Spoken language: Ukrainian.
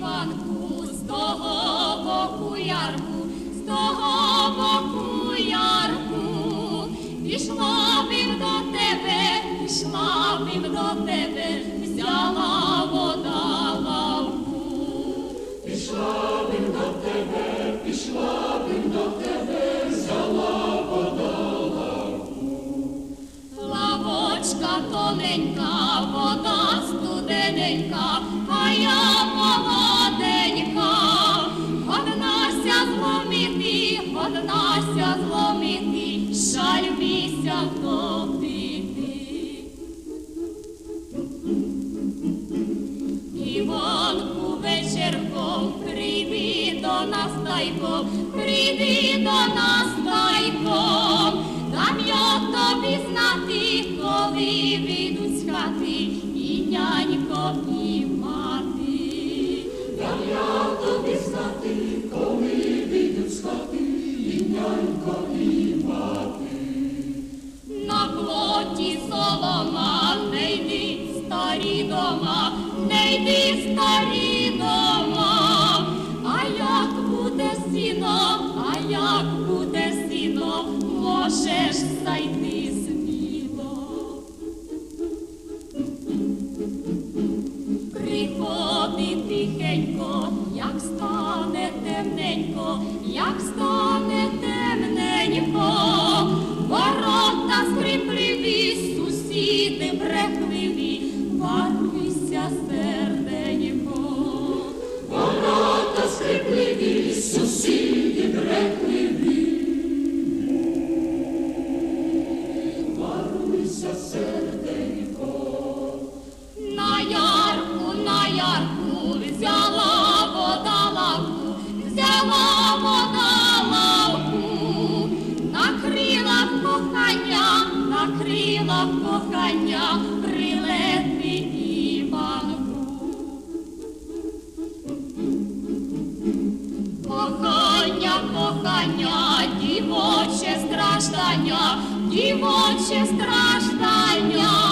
Іванку, з того боку ярку, з того боку ярку, пішла б до тебе, пішла б до тебе, взяла вода лавку. Пішла б до тебе, пішла б до тебе, взяла вода лавку. Лавочка тоненька, вода студененька, а я зломити, однася зломити, жаль місяць топити. Іванку вечірком, прийди до нас тайком, прийди до нас тайком, дам я тобі знати, коли вийдуть з хати, і нянько, і мати. Не йди старі дома. А як буде сіно, а як буде сіно, можеш зайти сміло. Приходи тихенько, як стане темненько, як стане вода лавку, накрила кохання, Кохання, дівоче страждання, дівоче страждання.